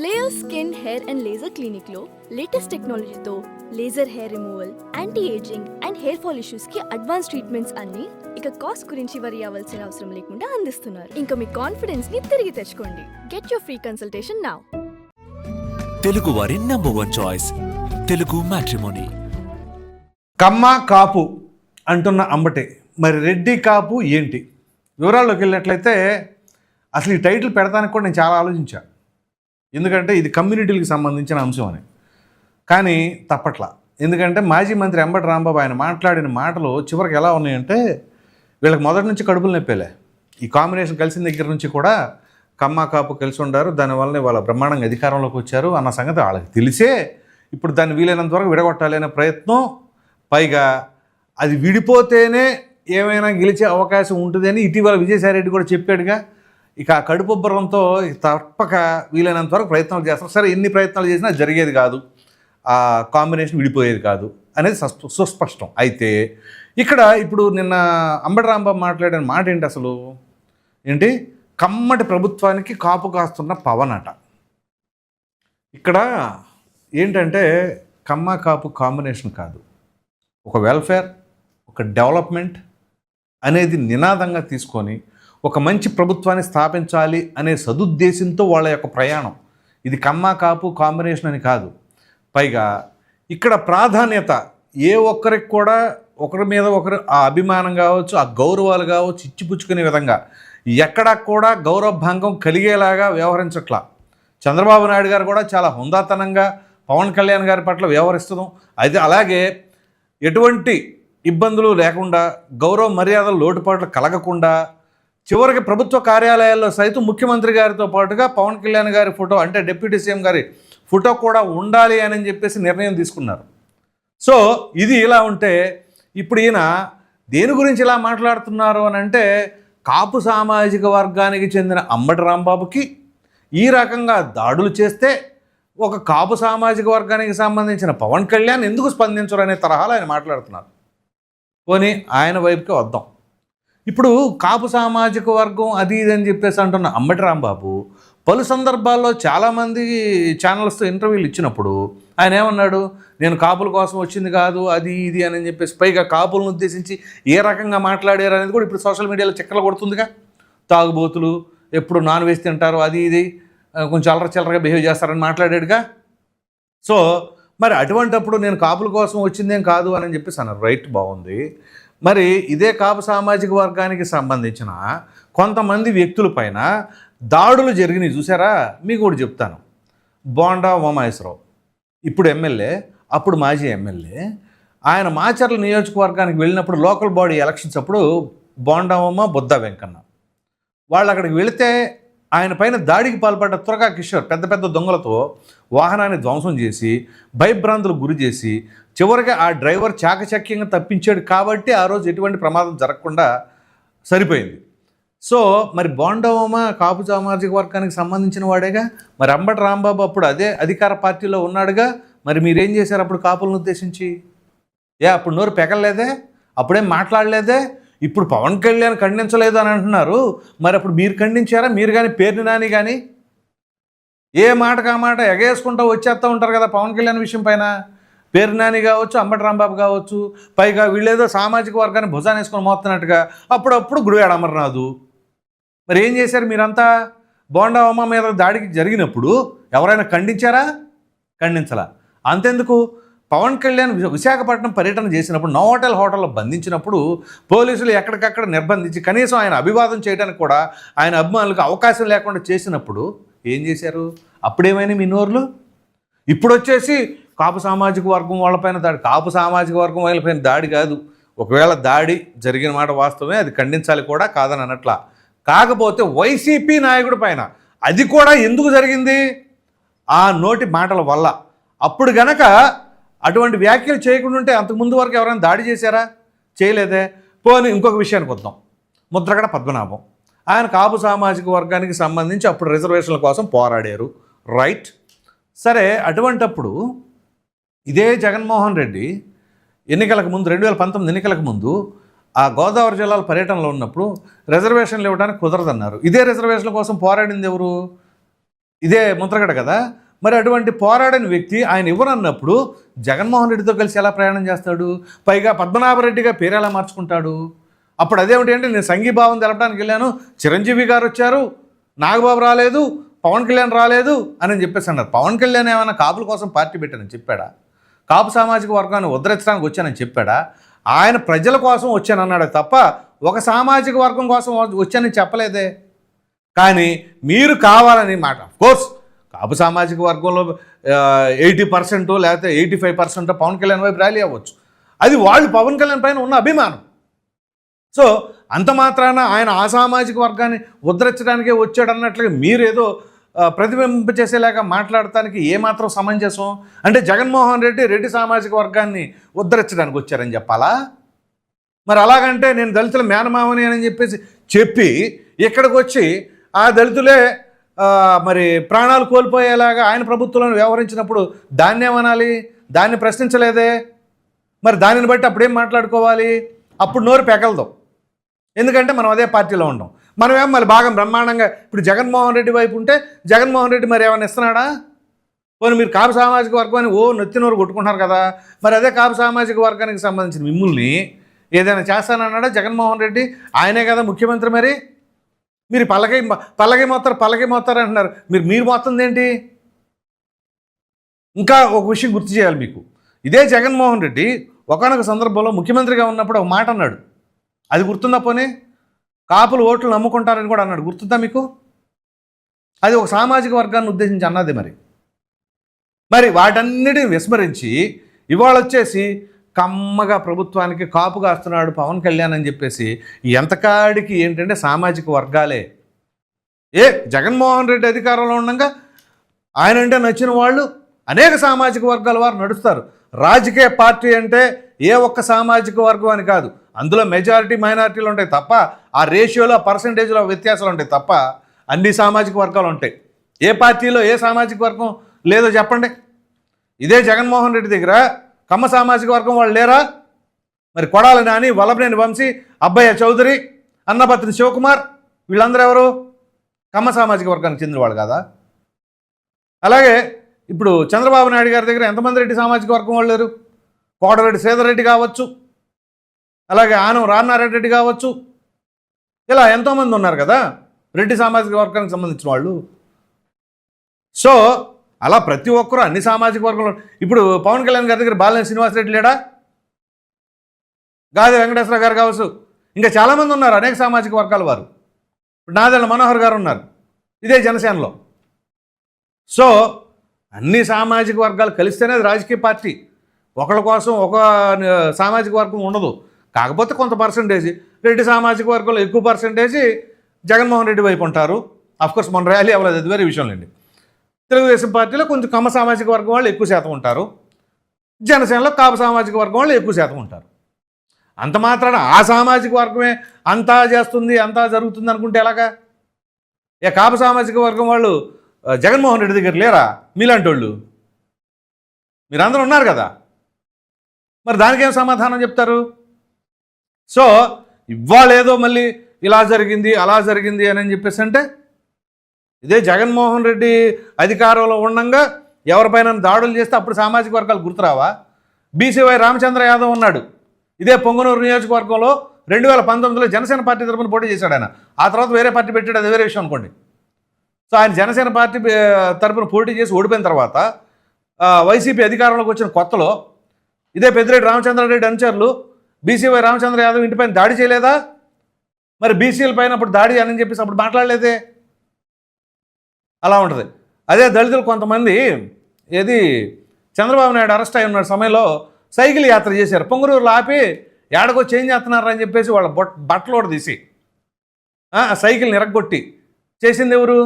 Layer skin hair and laser క్లినిక్లో latest టెక్నాలజీతో laser hair removal anti ageing and hair fall ఇష్యూస్కి advance treatments అన్ని ఇక cost గురించి వరి అవ్వాల్సిన అవసరం లేకుండా అందిస్తున్నారు. ఇంకా మీ కాన్ఫిడెన్స్ని తిరిగి తెచ్చుకోండి. Get your free consultation now Telugu వారి number one choice Telugu matrimony Kamma Kapu అంటున్న అంబటే మరి రెడ్డి కాపు ఏంటి? వివరాల్లోకి వెళ్ళినట్లయితే అసలు ఈ టైటిల్ పెడతానికి కూడా నేను చాలా ఆలోచించా. ఎందుకంటే ఇది కమ్యూనిటీలకు సంబంధించిన అంశం అని. కానీ తప్పట్లా. ఎందుకంటే మాజీ మంత్రి అంబటి రాంబాబు ఆయన మాట్లాడిన మాటలు చివరికి ఎలా ఉన్నాయంటే వీళ్ళకి మొదటి నుంచి కడుపులు నొప్పేలే. ఈ కాంబినేషన్ కలిసిన దగ్గర నుంచి కూడా కమ్మ కాపు కలిసి ఉండారు. దానివల్లనే వాళ్ళ బ్రహ్మాండంగా అధికారంలోకి వచ్చారు అన్న సంగతి వాళ్ళకి తెలిసే ఇప్పుడు దాన్ని వీలైనంత వరకు విడగొట్టాలి అనే ప్రయత్నం. పైగా అది విడిపోతేనే ఏమైనా గెలిచే అవకాశం ఉంటుందని ఇటీవల విజయసాయిరెడ్డి కూడా చెప్పాడుగా. ఇక ఆ కడుపుబ్బరంతో తప్పక వీలైనంత వరకు ప్రయత్నాలు చేస్తారు సరే ఎన్ని ప్రయత్నాలు చేసినా జరిగేది కాదు. ఆ కాంబినేషన్ విడిపోయేది కాదు అనేది సుస్పష్టం. అయితే ఇక్కడ ఇప్పుడు నిన్న అంబటి రాంబాబు మాట్లాడిన మాట ఏంటి అసలు? ఏంటి? కమ్మటి ప్రభుత్వానికి కాపు కాస్తున్న పవన్ అట. ఇక్కడ ఏంటంటే కమ్మ కాపు కాంబినేషన్ కాదు. ఒక వెల్ఫేర్ ఒక డెవలప్మెంట్ అనేది నినాదంగా తీసుకొని ఒక మంచి ప్రభుత్వాన్ని స్థాపించాలి అనే సదుద్దేశంతో వాళ్ళ యొక్క ప్రయాణం. ఇది కమ్మ కాపు కాంబినేషన్ అని కాదు. పైగా ఇక్కడ ప్రాధాన్యత ఏ ఒక్కరికి కూడా ఒకరి మీద ఒకరు ఆ అభిమానం కావచ్చు ఆ గౌరవాలు కావచ్చు ఇచ్చిపుచ్చుకునే విధంగా ఎక్కడా కూడా గౌరవ భంగం కలిగేలాగా వ్యవహరించట్లా. చంద్రబాబు నాయుడు గారు కూడా చాలా హుందాతనంగా పవన్ కళ్యాణ్ గారి పట్ల వ్యవహరిస్తున్నాం. అది అలాగే ఎటువంటి ఇబ్బందులు లేకుండా గౌరవ మర్యాదలు లోటుపాట్లు కలగకుండా చివరికి ప్రభుత్వ కార్యాలయాల్లో సైతం ముఖ్యమంత్రి గారితో పాటుగా పవన్ కళ్యాణ్ గారి ఫోటో అంటే డిప్యూటీ సీఎం గారి ఫోటో కూడా ఉండాలి అని చెప్పేసి నిర్ణయం తీసుకున్నారు. సో ఇది ఇలా ఉంటే ఇప్పుడు ఈయన దేని గురించి ఇలా మాట్లాడుతున్నారు అని అంటే కాపు సామాజిక వర్గానికి చెందిన అంబటి రాంబాబుకి ఈ రకంగా దాడులు చేస్తే ఒక కాపు సామాజిక వర్గానికి సంబంధించిన పవన్ కళ్యాణ్ ఎందుకు స్పందించరు అనే తరహాలో ఆయన మాట్లాడుతున్నారు. పోనీ ఆయన వైపుకి వద్దాం. ఇప్పుడు కాపు సామాజిక వర్గం అది ఇది అని చెప్పేసి అంటున్న. అంబటి రాంబాబు పలు సందర్భాల్లో చాలామంది ఛానల్స్తో ఇంటర్వ్యూలు ఇచ్చినప్పుడు ఆయన ఏమన్నాడు? నేను కాపుల కోసం వచ్చింది కాదు అది ఇది అని చెప్పేసి పైగా కాపులను ఉద్దేశించి ఏ రకంగా మాట్లాడారు అనేది కూడా ఇప్పుడు సోషల్ మీడియాలో చక్కలు కొడుతుందిగా. తాగుబోతులు ఎప్పుడు నాన్ వెజ్ తింటారు అది ఇది కొంచెం అల్లర చిల్లరగా బిహేవ్ చేస్తారని మాట్లాడాడుగా. సో మరి అటువంటప్పుడు నేను కాపుల కోసం వచ్చిందేం కాదు అని చెప్పేసి అన్నారు. రైట్ బాగుంది. మరి ఇదే కాపు సామాజిక వర్గానికి సంబంధించిన కొంతమంది వ్యక్తుల పైన దాడులు జరిగినాయి. చూసారా? మీకు కూడా చెప్తాను. బోండా ఉమామహేశ్వరరావు. ఇప్పుడు ఎమ్మెల్యే అప్పుడు మాజీ ఎమ్మెల్యే. ఆయన మాచర్ల నియోజకవర్గానికి వెళ్ళినప్పుడు లోకల్ బాడీ ఎలక్షన్స్ అప్పుడు బోండామమ్మ బుద్ధ వెంకన్న. వాళ్ళు అక్కడికి వెళితే ఆయన పైన దాడికి పాల్పడ్డ త్వరగా కిషోర్ పెద్ద పెద్ద దొంగలతో వాహనాన్ని ధ్వంసం చేసి భయభ్రాంతులకు గురి చేసి చివరిగా ఆ డ్రైవర్ చాకచక్యంగా తప్పించాడు కాబట్టి ఆ రోజు ఎటువంటి ప్రమాదం జరగకుండా సరిపోయింది. సో మరి బోండవమ కాపు సామాజిక వర్గానికి సంబంధించిన వాడేగా? మరి అంబటి రాంబాబు అప్పుడు అదే అధికార పార్టీలో ఉన్నాడుగా? మరి మీరేం చేశారు అప్పుడు కాపులను ఉద్దేశించి? ఏ అప్పుడు నోరు పెకలేదే అప్పుడేం మాట్లాడలేదే? ఇప్పుడు పవన్ కళ్యాణ్ ఖండించలేదు అని అంటున్నారు. మరి అప్పుడు మీరు ఖండించారా? మీరు కానీ పేరుని నాని కానీ ఏ మాటకు ఆ మాట ఎగేసుకుంటూ వచ్చేస్తూ ఉంటారు కదా పవన్ కళ్యాణ్ విషయం పైన? పేరు నాని కావచ్చు అంబటి రాంబాబు కావచ్చు పైగా వీళ్ళేదో సామాజిక వర్గాన్ని భుజాన్ని వేసుకొని మోస్తున్నట్టుగా అప్పుడప్పుడు గుడివాడ అమర్నాథు. మరి ఏం చేశారు మీరంతా? బోండా మీద దాడికి జరిగినప్పుడు ఎవరైనా ఖండించారా? ఖండించలా. అంతెందుకు? పవన్ కళ్యాణ్ విశాఖపట్నం పర్యటన చేసినప్పుడు నోవోటల్ హోటల్లో బంధించినప్పుడు పోలీసులు ఎక్కడికక్కడ నిర్బంధించి కనీసం ఆయన అభివాదం చేయడానికి కూడా ఆయన అభిమానులకు అవకాశం లేకుండా చేసినప్పుడు ఏం చేశారు? అప్పుడేమైనా మీ నోర్లు? ఇప్పుడు వచ్చేసి కాపు సామాజిక వర్గం వాళ్ళపైన దాడి. కాపు సామాజిక వర్గం వాళ్ళపైన దాడి కాదు. ఒకవేళ దాడి జరిగిన మాట వాస్తవమే అది ఖండించాలి కూడా కాదని అనట్లా. కాకపోతే వైసీపీ నాయకుడి పైన అది కూడా ఎందుకు జరిగింది? ఆ నోటి మాటల వల్ల. అప్పుడు గనక అటువంటి వ్యాఖ్యలు చేయకుండా ఉంటే అంతకుముందు వరకు ఎవరైనా దాడి చేశారా? చేయలేదే. పోనీ ఇంకొక విషయానికి వద్దాం. ముద్రగడ పద్మనాభం. ఆయన కాపు సామాజిక వర్గానికి సంబంధించి అప్పుడు రిజర్వేషన్ల కోసం పోరాడారు. రైట్. సరే అటువంటప్పుడు ఇదే జగన్మోహన్ రెడ్డి ఎన్నికలకు ముందు రెండు వేల పంతొమ్మిది ఎన్నికలకు ముందు ఆ గోదావరి జిల్లాల పర్యటనలో ఉన్నప్పుడు రిజర్వేషన్లు ఇవ్వడానికి కుదరదన్నారు. ఇదే రిజర్వేషన్ల కోసం పోరాడింది ఎవరు? ఇదే ముద్రగడ కదా. మరి అటువంటి పోరాడని వ్యక్తి ఆయన ఇవ్వనన్నప్పుడు జగన్మోహన్ రెడ్డితో కలిసి ఎలా ప్రయాణం చేస్తాడు? పైగా పద్మనాభరెడ్డిగా పేరు ఎలా మార్చుకుంటాడు? అప్పుడు అదేమిటి అంటే నేను సంఘీభావం తెలపడానికి వెళ్ళాను చిరంజీవి గారు వచ్చారు నాగబాబు రాలేదు పవన్ కళ్యాణ్ రాలేదు అని చెప్పేసి అన్నారు. పవన్ కళ్యాణ్ ఏమైనా కాపుల కోసం పార్టీ పెట్టానని చెప్పాడా? కాపు సామాజిక వర్గాన్ని ఉద్ధరించడానికి వచ్చానని చెప్పాడా? ఆయన ప్రజల కోసం వచ్చానన్నాడు తప్ప ఒక సామాజిక వర్గం కోసం వచ్చానని చెప్పలేదే. కానీ మీరు కావాలని మాట. కోర్స్ కాపు సామాజిక వర్గంలో ఎయిటీ పర్సెంట్ లేకపోతే eighty five percent Pawan Kalyan వైపు ర్యాలీ అవ్వచ్చు. అది వాళ్ళు పవన్ కళ్యాణ్ పైన ఉన్న అభిమానం. సో అంత మాత్రాన ఆయన ఆ సామాజిక వర్గాన్ని ఉద్ధరించడానికే వచ్చాడు అన్నట్లుగా మీరేదో ఆ, మాట్లాడటానికి ఏమాత్రం సమంజసం అంటే జగన్మోహన్ రెడ్డి రెడ్డి సామాజిక వర్గాన్ని ఉద్ధరించడానికి వచ్చారని చెప్పాలా? మరి అలాగంటే నేను దళితుల మేనమామని అని చెప్పేసి చెప్పి ఇక్కడికి వచ్చి ఆ దళితులే మరి ప్రాణాలు కోల్పోయేలాగా ఆయన ప్రభుత్వంలో వ్యవహరించినప్పుడు దాన్ని ఏమనాలి? దాన్ని ప్రశ్నించలేదే? మరి దానిని బట్టి అప్పుడేం మాట్లాడుకోవాలి? అప్పుడు నోరు పెకలదాం. ఎందుకంటే మనం అదే పార్టీలో ఉండం. మనమేం మరి బాగా బ్రహ్మాండంగా ఇప్పుడు జగన్మోహన్ రెడ్డి వైపు ఉంటే జగన్మోహన్ రెడ్డి మరి ఏమైనా ఇస్తున్నాడా? పోనీ మీరు కాపు సామాజిక వర్గం అని ఓ నొత్తినోరు కొట్టుకుంటున్నారు కదా మరి అదే కాపు సామాజిక వర్గానికి సంబంధించిన మిమ్మల్ని ఏదైనా చేస్తానన్నాడా జగన్మోహన్ రెడ్డి? ఆయనే కదా ముఖ్యమంత్రి మరి. మీరు పలకై పలకై మోస్తారు పలకై మోస్తారు అంటున్నారు. మీరు మీరు మోస్తుంది ఏంటి ఇంకా ఒక విషయం గుర్తు చేయాలి మీకు. ఇదే జగన్మోహన్ రెడ్డి ఒకనొక సందర్భంలో ముఖ్యమంత్రిగా ఉన్నప్పుడు ఒక మాట అన్నాడు. అది గుర్తుందా పోనీ? కాపులు ఓట్లు నమ్ముకుంటారని కూడా అన్నాడు. గుర్తుందా మీకు? అది ఒక సామాజిక వర్గాన్ని ఉద్దేశించి అన్నది మరి. మరి వాటన్నిటిని విస్మరించి ఇవాళ వచ్చేసి కమ్మగా ప్రభుత్వానికి కాపు కాస్తున్నాడు పవన్ కళ్యాణ్ అని చెప్పేసి ఎంతకాడికి ఏంటంటే సామాజిక వర్గాలే. ఏ జగన్మోహన్ రెడ్డి అధికారంలో ఉండగా ఆయన అంటే నచ్చిన వాళ్ళు అనేక సామాజిక వర్గాల వారు నడుస్తారు. రాజకీయ పార్టీ అంటే ఏ ఒక్క సామాజిక వర్గం అని కాదు అందులో మెజారిటీ మైనారిటీలు ఉంటాయి తప్ప ఆ రేషియోలో పర్సంటేజ్లో వ్యత్యాసాలు ఉంటాయి తప్ప అన్ని సామాజిక వర్గాలు ఉంటాయి. ఏ పార్టీలో ఏ సామాజిక వర్గం లేదో చెప్పండి. ఇదే జగన్మోహన్ రెడ్డి దగ్గర కమ్మ సామాజిక వర్గం వాళ్ళు లేరా? మరి కొడాల నాని వల్లభనేని వంశీ అబ్బయ్య చౌదరి అన్నపత్రి శివకుమార్ వీళ్ళందరూ ఎవరు? కమ్మ సామాజిక వర్గానికి చెందిన వాళ్ళు కదా? అలాగే ఇప్పుడు చంద్రబాబు నాయుడు గారి దగ్గర ఎంతమంది రెడ్డి సామాజిక వర్గం వాళ్ళు లేరు? కోటరెడ్డి సేదరెడ్డి కావచ్చు అలాగే ఆనం రాన్నారెడ్డి రెడ్డి కావచ్చు ఇలా ఎంతోమంది ఉన్నారు కదా రెడ్డి సామాజిక వర్గానికి సంబంధించిన వాళ్ళు. సో అలా ప్రతి ఒక్కరూ అన్ని సామాజిక వర్గంలో ఇప్పుడు పవన్ కళ్యాణ్ గారి దగ్గర బాలినేని శ్రీనివాసరెడ్డి లేడా? గాది వెంకటేశ్వర గారు కావచ్చు. ఇంకా చాలామంది ఉన్నారు అనేక సామాజిక వర్గాల వారు. ఇప్పుడు నాదెళ్ళ మనోహర్ గారు ఉన్నారు ఇదే జనసేనలో. సో అన్ని సామాజిక వర్గాలు కలిస్తేనే రాజకీయ పార్టీ. ఒకళ్ళ కోసం ఒక సామాజిక వర్గం ఉండదు. కాకపోతే కొంత పర్సంటేజ్ రెడ్డి సామాజిక వర్గంలో ఎక్కువ పర్సంటేజ్ జగన్మోహన్ రెడ్డి వైపు ఉంటారు. అఫ్కోర్స్ మన ర్యాలీ అవ్వలేదు. అది వేరే విషయం లేండి. తెలుగుదేశం పార్టీలో కొంచెం కమ్మ సామాజిక వర్గం వాళ్ళు ఎక్కువ శాతం ఉంటారు. జనసేనలో కాపు సామాజిక వర్గం వాళ్ళు ఎక్కువ శాతం ఉంటారు. అంత మాత్రాన ఆ సామాజిక వర్గమే అంతా చేస్తుంది అంతా జరుగుతుంది అనుకుంటే ఎలాగా? ఏ కాపు సామాజిక వర్గం వాళ్ళు జగన్మోహన్ రెడ్డి దగ్గర లేరా? మీలాంటి వాళ్ళు మీరందరూ ఉన్నారు కదా? మరి దానికేం సమాధానం చెప్తారు? సో ఇవ్వాలేదో మళ్ళీ ఇలా జరిగింది అలా జరిగింది అని చెప్పేసి అంటే ఇదే జగన్మోహన్ రెడ్డి అధికారంలో ఉండగా ఎవరిపైన దాడులు చేస్తే అప్పుడు సామాజిక వర్గాలు గుర్తురావా? బీసీవై రామచంద్ర యాదవ్ ఉన్నాడు. ఇదే పొంగనూరు నియోజకవర్గంలో రెండు వేల పంతొమ్మిదిలో జనసేన పార్టీ తరపున పోటీ చేశాడు ఆయన. ఆ తర్వాత వేరే పార్టీ పెట్టాడు అది వేరే విషయం అనుకోండి. సో ఆయన జనసేన పార్టీ తరఫున తరపున పోటీ చేసి ఓడిపోయిన తర్వాత వైసీపీ అధికారంలోకి వచ్చిన కొత్తలో ఇదే పెద్దిరెడ్డి రామచంద్రారెడ్డి అనుచరులు. బీసీవై రామచంద్ర యాదవ్ ఇంటిపైన దాడి చేయలేదా? మరి బీసీల పైన అప్పుడు దాడి అని చెప్పేసి అప్పుడు మాట్లాడలేదే? అలా ఉంటుంది. అదే దళితులు కొంతమంది ఏది చంద్రబాబు నాయుడు అరెస్ట్ అయి ఉన్న సమయంలో సైకిల్ యాత్ర చేశారు. పొంగరూరులో ఆపి ఏడకో చేంజ్ చేస్తున్నారు అని చెప్పేసి వాళ్ళ బొట్ బట్టలు కూడా తీసి సైకిల్ నిరగొట్టి సైకిల్ని చేసింది ఎవరు?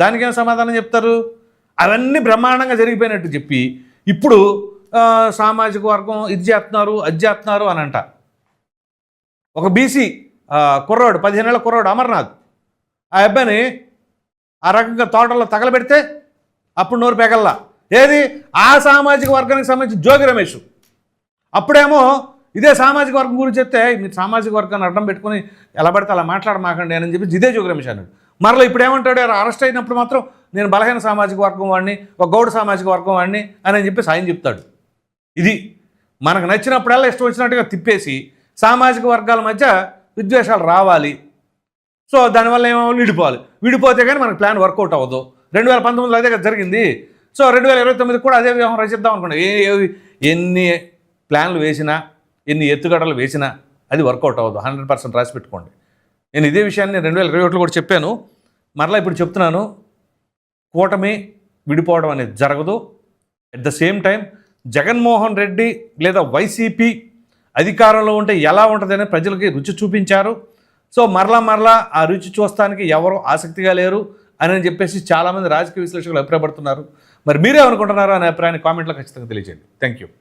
దానికేం సమాధానం చెప్తారు? అవన్నీ బ్రహ్మాండంగా జరిగిపోయినట్టు చెప్పి ఇప్పుడు సామాజిక వర్గం ఇది చేస్తున్నారు అది చేస్తున్నారు అని అంట ఒక బీసీ కుర్రాడు పదిహేనేళ్ళ కుర్రాడు అమర్నాథ్. ఆ అబ్బాయిని ఆ రకంగా తోటల్లో తగలబెడితే అప్పుడు నోరు పెగల్లా. ఏది? ఆ సామాజిక వర్గానికి సంబంధించి జోగి రమేష్. అప్పుడేమో ఇదే సామాజిక వర్గం గురించి చెప్తే మీరు సామాజిక వర్గాన్ని అడ్డం పెట్టుకుని ఎలా పడితే అలా మాట్లాడమాకండి అని చెప్పి ఇదే జోగి రమేష్ అన్నాడు. మరలా ఇప్పుడు ఏమంటాడు అరెస్ట్ అయినప్పుడు మాత్రం నేను బలహీన సామాజిక వర్గం వాడిని ఒక గౌడ సామాజిక వర్గం వాడిని అని చెప్పి సాయం చెప్తాడు. ఇది మనకు నచ్చినప్పుడల్లా ఇష్టం వచ్చినట్టుగా తిప్పేసి సామాజిక వర్గాల మధ్య విద్వేషాలు రావాలి. సో దానివల్ల ఏమో విడిపోవాలి. విడిపోతే కానీ మనకు ప్లాన్ వర్కౌట్ అవ్వదు. రెండు వేల పంతొమ్మిదిలో అదే కదా జరిగింది. సో రెండు వేల ఇరవై తొమ్మిది కూడా అదే వ్యూహం రచిద్దాం అనుకోండి ఏ ఏ- ఎన్ని ప్లాన్లు వేసినా ఎన్ని ఎత్తుగడలు వేసినా అది వర్కౌట్ అవ్వదు. హండ్రెడ్ పర్సెంట్ రాసి పెట్టుకోండి. నేను ఇదే విషయాన్ని రెండు వేల ఇరవై ఒకటిలో కూడా చెప్పాను. మరలా ఇప్పుడు చెప్తున్నాను. కూటమి విడిపోవడం అనేది జరగదు. At the same time Jaganmohan Reddy లేదా వైసీపీ అధికారంలో ఉంటే ఎలా ఉంటుందని ప్రజలకి రుచి చూపించారు. సో మరలా మరలా ఆ రుచి చూస్తానికి ఎవరు ఆసక్తిగా లేరు అని చెప్పేసి చాలామంది రాజకీయ విశ్లేషకులు అభిప్రాయపడుతున్నారు. మరి మీరేమనుకుంటున్నారో అనే అభిప్రాయాన్ని కామెంట్లో ఖచ్చితంగా తెలియజేయండి. Thank you